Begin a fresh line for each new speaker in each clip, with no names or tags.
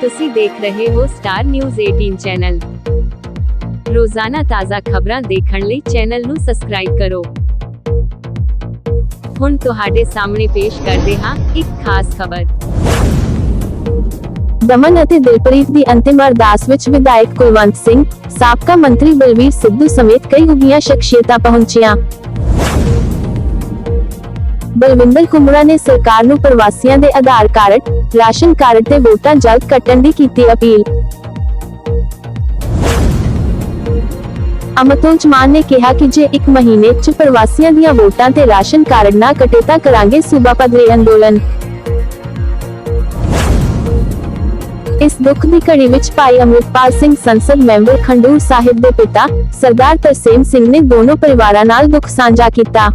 ਤੁਸੀਂ ਦੇਖ ਰਹੇ ਹੋ ਸਟਾਰ ਨਿਊਜ਼ 18 ਚੈਨਲ ਰੋਜ਼ਾਨਾ ਤਾਜ਼ਾ ਖਬਰਾਂ ਦੇਖਣ ਲਈ ਚੈਨਲ ਨੂੰ ਸਬਸਕ੍ਰਾਈਬ ਕਰੋ। ਹੁਣ ਤੁਹਾਡੇ ਸਾਹਮਣੇ ਪੇਸ਼ ਕਰਦੇ ਹਾਂ ਇੱਕ ਖਾਸ ਖਬਰ।
ਦਮਨ ਅਤੇ ਦਿਲਪ੍ਰੀਤ ਦੀ ਅੰਤਿਮ ਅਰਦਾਸ ਵਿੱਚ ਵਿਧਾਇਕ ਕੁਲਵੰਤ ਸਿੰਘ, ਸਾਬਕਾ ਮੰਤਰੀ ਬਲਵੀਰ ਸਿੱਧੂ ਸਮੇਤ ਕਈ ਉੱਘੀਆਂ ਸ਼ਖਸੀਅਤਾਂ ਪਹੁੰਚੀਆਂ। ਬਲਵਿੰਦਰ ਕੁਮਰਾ ਨੇ ਸਰਕਾਰ ਨੂੰ ਪ੍ਰਵਾਸੀਆਂ ਦੇ ਆਧਾਰ ਕਾਰਡ, ਰਾਸ਼ਨ ਕਾਰਡ ਤੇ ਵੋਟਾਂ ਜਲਦ ਕੱਟਣ ਦੀ ਕੀਤੀ ਅਪੀਲ। ਅਮਤੋਲ ਚਮਾਨ ਨੇ ਕਿਹਾ ਕਿ ਜੇ ਇੱਕ ਮਹੀਨੇ 'ਚ ਪ੍ਰਵਾਸੀਆਂ ਦੀਆਂ ਵੋਟਾਂ ਤੇ ਰਾਸ਼ਨ ਕਾਰਡ ਨਾ ਕੱਟੇ ਤਾਂ ਕਰਾਂਗੇ ਸੂਬਾ ਪੱਧਰੀ ਅੰਦੋਲਨ। ਇਸ ਦੁੱਖ ਦੀ ਘੜੀ ਵਿੱਚ ਭਾਈ ਅੰਮ੍ਰਿਤਪਾਲ ਸਿੰਘ ਸੰਸਦ ਮੈਂਬਰ ਖੰਡੂਰ ਸਾਹਿਬ ਦੇ ਪਿਤਾ, ਸਰਦਾਰ ਤਰਸੇਮ ਸਿੰਘ ਨੇ ਦੋਨੋਂ ਪਰਿਵਾਰਾਂ ਨਾਲ ਦੁੱਖ ਸਾਂਝਾ ਕੀਤਾ।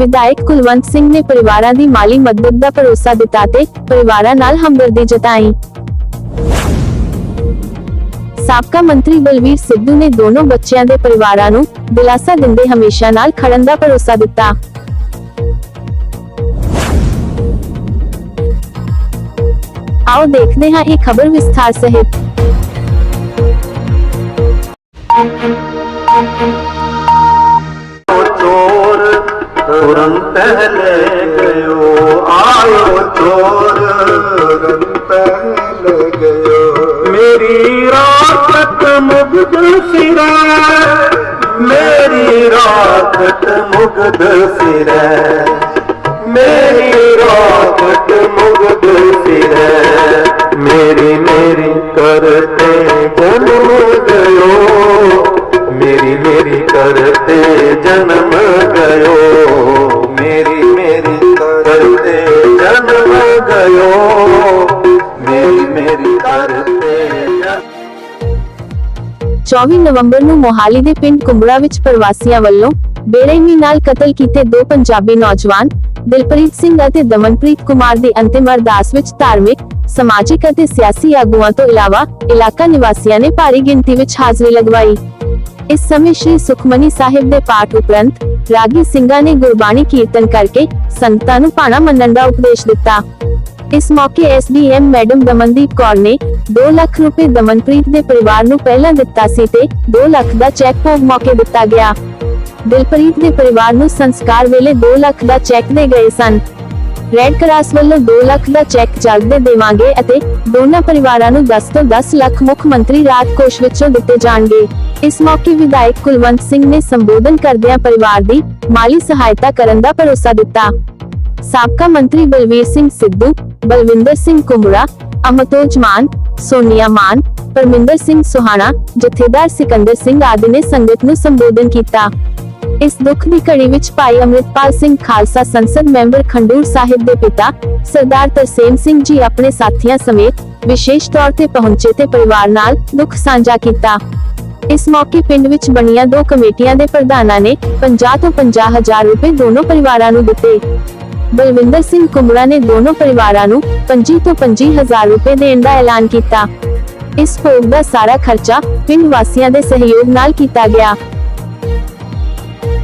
ਵਿਧਾਇਕ ਕੁਲਵੰਤ ਸਿੰਘ ਨੇ ਪਰਿਵਾਰਾਂ ਦੀ ਮਾਲੀ ਮਦਦ ਦਾ ਭਰੋਸਾ ਦਿੱਤਾ ਤੇ ਪਰਿਵਾਰਾਂ ਨਾਲ ਹਮਦਰਦੀ ਜਤਾਈ। ਸਾਬਕਾ ਮੰਤਰੀ ਬਲਵੀਰ ਸਿੱਧੂ ਨੇ ਦੋਨੋਂ ਬੱਚਿਆਂ ਦੇ ਪਰਿਵਾਰਾਂ ਨੂੰ ਦਿਲਾਸਾ ਦਿੰਦੇ ਹਮੇਸ਼ਾ ਨਾਲ ਖੜਨ ਦਾ ਭਰੋਸਾ ਦਿੱਤਾ। ਆਓ ਦੇਖਦੇ ਹਾਂ ਇਹ ਖਬਰ ਵਿਸਥਾਰ ਸਹਿਤ।
ਕਰਮ ਪਹਿਲੇ ਗਇਓ, ਆਇਓ ਚੋਰ। ਕਰਮ ਪਹਿਲੇ ਗਇਓ। ਮੇਰੀ ਰਾਤ ਮੁਗਦਲ ਸਿਰਾ, ਮੇਰੀ ਰਾਤ ਮੁਗਦਲ ਸਿਰਾ।
24 ਨਵੰਬਰ ਨੂੰ ਮੋਹਾਲੀ ਦੇ ਪਿੰਡ ਕੁੰਬੜਾ ਵਿੱਚ ਪ੍ਰਵਾਸੀਆਂ ਵੱਲੋਂ ਬੇਰਹਿਮੀ ਨਾਲ ਕਤਲ ਕੀਤੇ ਦੋ ਪੰਜਾਬੀ ਨੌਜਵਾਨ, ਦਿਲਪ੍ਰੀਤ ਸਿੰਘ ਅਤੇ ਦਮਨਪ੍ਰੀਤ ਕੁਮਾਰ ਦੀ ਅੰਤਿਮ ਅਰਦਾਸ ਵਿੱਚ ਧਾਰਮਿਕ, ਸਮਾਜਿਕ ਅਤੇ ਸਿਆਸੀ ਆਗੂਆਂ ਤੋਂ ਇਲਾਵਾ ਇਲਾਕਾ ਨਿਵਾਸੀਆਂ ਨੇ ਭਾਰੀ ਗਿਣਤੀ ਵਿੱਚ ਹਾਜ਼ਰੀ ਲਗਵਾਈ। ਇਸ ਸਮੇਂ ਸ਼੍ਰੀ ਸੁਖਮਨੀ ਸਾਹਿਬ ਦੇ ਪਾਠ ਉਪਰੰਤ ਰਾਗੀ ਸਿੰਘਾਂ ਨੇ ਗੁਰਬਾਣੀ ਕੀਰਤਨ ਕਰਕੇ ਸੰਗਤਾਂ ਨੂੰ ਭਾਣਾ ਮੰਨਣ ਦਾ ਉਪਦੇਸ਼ ਦਿੱਤਾ। ਇਸ ਮੌਕੇ ਐਸਡੀਐਮ ਮੈਡਮ ਦਮਨਦੀਪ ਕੌਰ ਨੇ 2 ਲੱਖ ਰੁਪਏ ਦਮਨਪ੍ਰੀਤ ਦੇ ਪਰਿਵਾਰ ਨੂੰ ਪਹਿਲਾਂ ਦਿੱਤਾ ਸੀ ਤੇ 2 ਲੱਖ ਦਾ ਚੈੱਕ ਭੋਗ ਮੌਕੇ ਦਿੱਤਾ ਗਿਆ। ਦਿਲਪ੍ਰੀਤ ਦੇ ਪਰਿਵਾਰ ਨੂੰ ਸੰਸਕਾਰ ਵੇਲੇ 2 ਲੱਖ ਦਾ ਚੈੱਕ ਦੇ ਗਏ ਸਨ। ਰੈੱਡ ਕਰਾਸ ਵੱਲੋਂ 2 ਲੱਖ ਦਾ ਚੈੱਕ ਜਲਦ ਦੇ ਦੇਵਾਂਗੇ ਅਤੇ ਦੋਨਾਂ ਪਰਿਵਾਰਾਂ ਨੂੰ 10 ਤੋਂ 10 ਲੱਖ ਮੁੱਖ ਮੰਤਰੀ ਰਾਹਤ ਕੋਸ਼ ਵਿੱਚੋਂ ਦਿੱਤੇ ਜਾਣਗੇ। ਇਸ ਮੌਕੇ ਵਿਧਾਇਕ ਕੁਲਵੰਤ ਸਿੰਘ ਨੇ ਸੰਬੋਧਨ ਕਰਦਿਆਂ ਪਰਿਵਾਰ ਦੀ ਮਾਲੀ ਸਹਾਇਤਾ ਕਰਨ ਦਾ ਭਰੋਸਾ ਦਿੱਤਾ। ਸਾਬਕਾ ਮੰਤਰੀ ਬਲਵੀਰ ਸਿੰਘ ਸਿੱਧੂ ਬਲਵਿੰਦਰ ਸਿੰਘ ਕੁੰਬੜਾ ਅਮਤੋਜ ਮਾਨ, ਸੋਨੀਆ ਮਾਨ, ਪਰਮਿੰਦਰ ਸਿੰਘ ਸੁਹਾਣਾ, ਜਥੇਦਾਰ ਸਿਕੰਦਰ ਸਿੰਘ ਆਦਿ ਨੇ ਸੰਗਤ ਨੂੰ ਸੰਬੋਧਨ ਕੀਤਾ। ਇਸ ਦੁੱਖ ਦੀ ਘੜੀ ਵਿੱਚ ਭਾਈ ਅੰਮ੍ਰਿਤਪਾਲ ਸਿੰਘ ਖਾਲਸਾ ਸੰਸਦ ਮੈਂਬਰ ਖੰਡੂਰ ਸਾਹਿਬ ਦੇ ਪਿਤਾ, ਸਰਦਾਰ ਤਰਸੇਮ ਸਿੰਘ ਜੀ ਆਪਣੇ ਸਾਥੀਆਂ ਸਮੇਤ ਵਿਸ਼ੇਸ਼ ਤੌਰ ਤੇ ਪਹੁੰਚੇ ਤੇ ਪਰਿਵਾਰ ਨਾਲ ਦੁੱਖ ਸਾਂਝਾ ਕੀਤਾ। ਇਸ ਮੌਕੇ ਪਿੰਡ ਵਿੱਚ ਬਣੀਆਂ ਦੋ ਕਮੇਟੀਆਂ ਦੇ ਪ੍ਰਧਾਨਾਂ ਨੇ 50 ਤੋਂ 50 ਹਜ਼ਾਰ ਰੁਪਏ ਦੋਨੋਂ ਪਰਿਵਾਰਾਂ ਨੂੰ ਦਿੱਤੇ। ਬਲਵਿੰਦਰ ਸਿੰਘ ਕੁਮੜਾ ਨੇ ਦੋਨੋਂ ਪਰਿਵਾਰਾਂ ਨੂੰ 25 ਤੋਂ 25 ਹਜ਼ਾਰ ਰੁਪਏ ਦੇਣ ਦਾ ਐਲਾਨ ਕੀਤਾ। ਇਸ ਭੋਗ ਦਾ ਸਾਰਾ ਖਰਚਾ ਪਿੰਡ ਵਾਸੀਆਂ ਦੇ ਸਹਿਯੋਗ ਨਾਲ ਕੀਤਾ ਗਿਆ।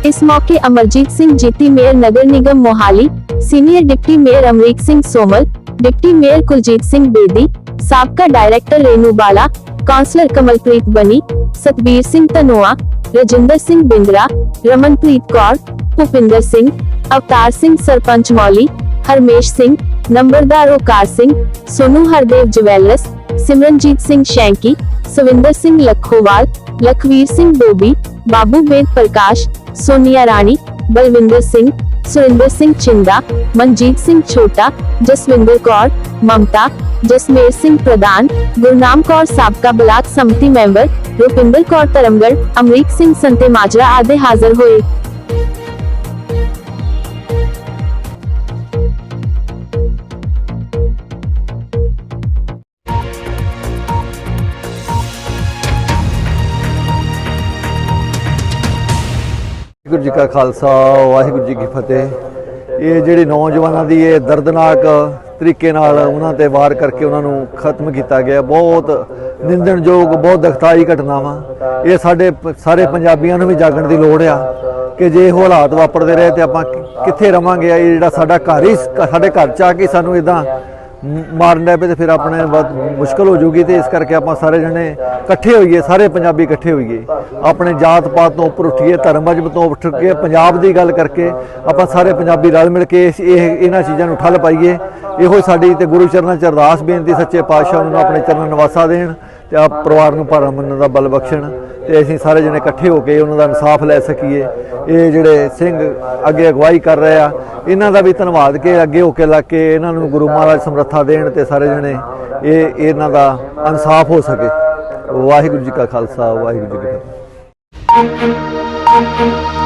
ਇਸ ਮੌਕੇ ਅਮਰਜੀਤ ਸਿੰਘ ਜੀਤੀ, ਮੇਅਰ ਨਗਰ ਨਿਗਮ Mohali, senior deputy mayor Amrik Singh Somal, deputy mayor Kuljit Singh Bedi, ਸਾਬਕਾ ਡਾਇਰੈਕਟਰ ਰੇਨੂ ਬਾਲਾ ਕਾਉਂਸਲਰ ਕਮਲਪ੍ਰੀਤ ਬਨੀ, ਸਤਬੀਰ ਸਿੰਘ ਧਨੋਆ, ਰਜਿੰਦਰ ਸਿੰਘ ਬਿੰਦਰਾ, ਰਮਨਪ੍ਰੀਤ ਕੌਰ, ਭੁਪਿੰਦਰ ਸਿੰਘ ਅਵਤਾਰ ਸਿੰਘ, ਸਰਪੰਚ ਮੌਲੀ, ਹਰਮੇਸ਼ ਸਿੰਘ, ਨੰਬਰਦਾਰ ਓਕਾਰ ਸਿੰਘ, ਸੋਨੂ ਹਰਦੇਵ ਜਵੈਲਰਸ, ਸਿਮਰਨਜੀਤ ਸਿੰਘ ਸ਼ੈਂਕੀ, ਸਵਿੰਦਰ ਸਿੰਘ ਲੱਖੋਵਾਲ, ਲਖਵੀਰ ਸਿੰਘ ਦੋਬੀ ਬਾਬੂ ਵੇਦ ਪ੍ਰਕਾਸ਼, ਸੋਨੀਆ ਰਾਣੀ, ਬਲਵਿੰਦਰ ਸਿੰਘ, ਸੁਰਿੰਦਰ ਸਿੰਘ ਚਿੰਦਾ ਮਨਜੀਤ ਸਿੰਘ ਛੋਟਾ, ਜਸਵਿੰਦਰ ਕੌਰ, ਮਮਤਾ, ਜਸਮੇਰ ਸਿੰਘ ਪ੍ਰਧਾਨ, ਗੁਰਨਾਮ ਕੌਰ ਸਾਬਕਾ ਬਲਾਕ ਸੰਮਤੀ ਮੈਂਬਰ, ਰੁਪਿੰਦਰ ਕੌਰ ਧਰਮਗੜ ਅਮਰੀਕ ਸਿੰਘ ਸੰਤੇ ਮਾਜਰਾ ਆਦਿ ਹਾਜ਼ਰ ਹੋਏ।
ਵਾਹਿਗੁਰੂ ਜੀ ਕਾ ਖਾਲਸਾ, ਵਾਹਿਗੁਰੂ ਜੀ ਕੀ ਫਤਿਹ। ਇਹ ਜਿਹੜੇ ਨੌਜਵਾਨਾਂ ਦੀ ਇਹ ਦਰਦਨਾਕ ਤਰੀਕੇ ਨਾਲ ਉਹਨਾਂ ਤੇ ਵਾਰ ਕਰਕੇ ਉਹਨਾਂ ਨੂੰ ਖਤਮ ਕੀਤਾ ਗਿਆ। ਬਹੁਤ ਨਿੰਦਣਯੋਗ, ਬਹੁਤ ਦਖਤਾਈ ਘਟਨਾ ਵਾ ਇਹ ਸਾਡੇ ਪ- ਸਾਰੇ ਪੰਜਾਬੀਆਂ ਨੂੰ ਵੀ ਜਾਗਣ ਦੀ ਲੋੜ ਆ ਕਿ ਜੇ ਇਹ ਹਾਲਾਤ ਵਾਪਰਦੇ ਰਹੇ ਤੇ ਆਪਾਂ ਕਿੱਥੇ ਰਵਾਂਗੇ? ਇਹ ਜਿਹੜਾ ਸਾਡਾ ਘਰ ਹੀ ਸਾਡੇ ਘਰ ਚ ਆ ਕੇ ਸਾਨੂੰ ਇਦਾਂ ਮਾਰਨ ਲੱਗ ਪਏ ਤੇ ਫਿਰ ਆਪਣੇ ਬਹੁਤ ਮੁਸ਼ਕਲ ਹੋ ਜਾਊਗੀ ਤੇ ਇਸ ਕਰਕੇ ਆਪਾਂ ਸਾਰੇ ਜਣੇ ਇਕੱਠੇ ਹੋਈਏ, ਸਾਰੇ ਪੰਜਾਬੀ ਇਕੱਠੇ ਹੋਈਏ। ਆਪਣੇ ਜਾਤ ਪਾਤ ਤੋਂ ਉੱਪਰ ਉੱਠੀਏ ਧਰਮ ਮਜਬ ਤੋਂ ਉੱਠ ਕੇ ਪੰਜਾਬ ਦੀ ਗੱਲ ਕਰਕੇ ਆਪਾਂ ਸਾਰੇ ਪੰਜਾਬੀ ਰਲ ਮਿਲ ਕੇ ਇਸ- ਇਹ ਇਹਨਾਂ ਚੀਜ਼ਾਂ ਨੂੰ ਠੱਲ ਪਾਈਏ। ਇਹੋ ਸਾਡੀ ਤੇ ਗੁਰੂ ਚਰਨਾਂ ਚ ਅਰਦਾਸ ਬੇਨਤੀ ਸੱਚੇ ਪਾਤਸ਼ਾਹ ਨੂੰ ਆਪਣੇ ਚਰਨ ਨਿਵਾਸਾ ਦੇਣ ਤੇ ਆਪ ਪਰਿਵਾਰ ਨੂੰ ਭਾਰਾ ਮੰਨਣ ਦਾ ਬਲ ਬਖਸ਼ਣ। ਤੇ ਅਸੀਂ ਸਾਰੇ ਜਣੇ ਇਕੱਠੇ ਹੋ ਕੇ ਉਹਨਾਂ ਦਾ ਇਨਸਾਫ ਲੈ ਸਕੀਏ। ਇਹ ਜਿਹੜੇ ਸਿੰਘ ਅੱਗੇ ਅਗਵਾਈ ਕਰ ਰਹੇ ਆ, ਇਹਨਾਂ ਦਾ ਵੀ ਧੰਨਵਾਦ ਕਿ ਅੱਗੇ ਹੋ ਕੇ ਲੱਗ ਕੇ ਇਹਨਾਂ ਨੂੰ ਗੁਰੂ ਮਹਾਰਾਜ ਸਮਰੱਥਾ ਦੇਣ ਤੇ ਸਾਰੇ ਜਣੇ ਇਹ ਇਹਨਾਂ ਦਾ ਇਨਸਾਫ ਹੋ ਸਕੇ। ਵਾਹਿਗੁਰੂ ਜੀ ਕਾ ਖਾਲਸਾ, ਵਾਹਿਗੁਰੂ ਜੀ ਕੀ ਫਤਿਹ।